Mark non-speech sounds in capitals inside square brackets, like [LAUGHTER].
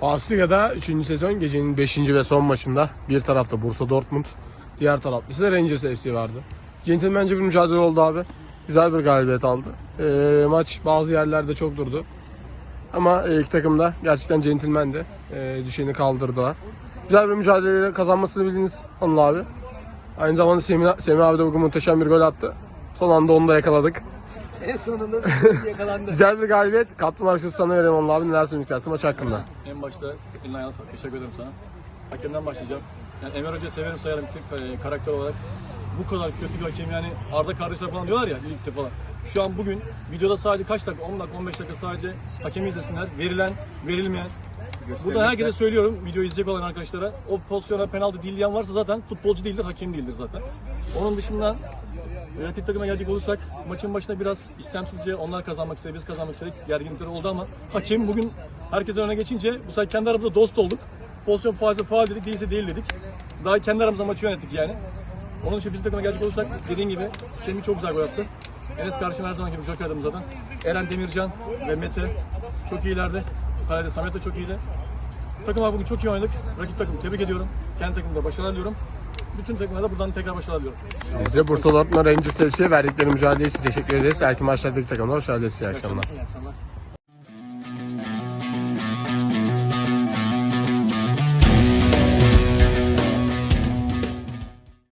Bundesliga'da 3. sezon gecenin 5. ve son maçında bir tarafta Bursa Dortmund, diğer tarafta ise Rangers FC vardı. Centilmence bir mücadele oldu abi. Güzel bir galibiyet aldı. Ee, maç bazı yerlerde çok durdu. Ama e, iki takım da gerçekten centilmendi. Ee, düşeni kaldırdılar. Güzel bir mücadeleyle kazanmasını bildiniz Anıl abi. Aynı zamanda Semih, Semih abi de bugün muhteşem bir gol attı. Son anda onu da yakaladık. En sonunda [LAUGHS] yakalandı. Güzel bir galibiyet. Kaptan arkadaşı sana verelim Anıl abi. Neler söylemek istersin maç hakkında? En başta eline ayağına sağlık. Teşekkür ederim sana. Hakemden başlayacağım. Yani Emre Hoca'yı severim sayarım e, karakter olarak. Bu kadar kötü bir hakem yani Arda kardeşler falan diyorlar ya birlikte falan. Şu an bugün videoda sadece kaç dakika 10 dakika 15 dakika sadece hakemi izlesinler. Verilen, verilmeyen. Burada herkese söylüyorum video izleyecek olan arkadaşlara o pozisyona penaltı değil diyen varsa zaten futbolcu değildir, hakem değildir zaten. Onun dışında rakip takıma gelecek olursak maçın başında biraz istemsizce onlar kazanmak istedi, biz kazanmak istedik. Gerginlikler oldu ama hakem bugün herkesten öne geçince bu sefer kendi aramızda dost olduk. Pozisyon faalse faal dedik, değilse değil dedik. Daha kendi aramızda maçı yönettik yani. Onun için bizim takıma gelecek olursak dediğin gibi Semih çok güzel gol attı. Enes kardeşim her zaman gibi joker zaten. Eren Demircan ve Mete çok iyilerdi. Kalede Samet de çok iyiydi. Takım abi bugün çok iyi oynadık. Rakip takımı tebrik ediyorum. Kendi takımda başarılar diliyorum. Bütün takımlara da buradan tekrar başarılar diliyorum. Biz de Bursa Dortmund Rangers FC'ye verdikleri mücadele için teşekkür ederiz. Belki maçlardaki takımlar hoş geldiniz. İyi akşamlar. İyi akşamlar.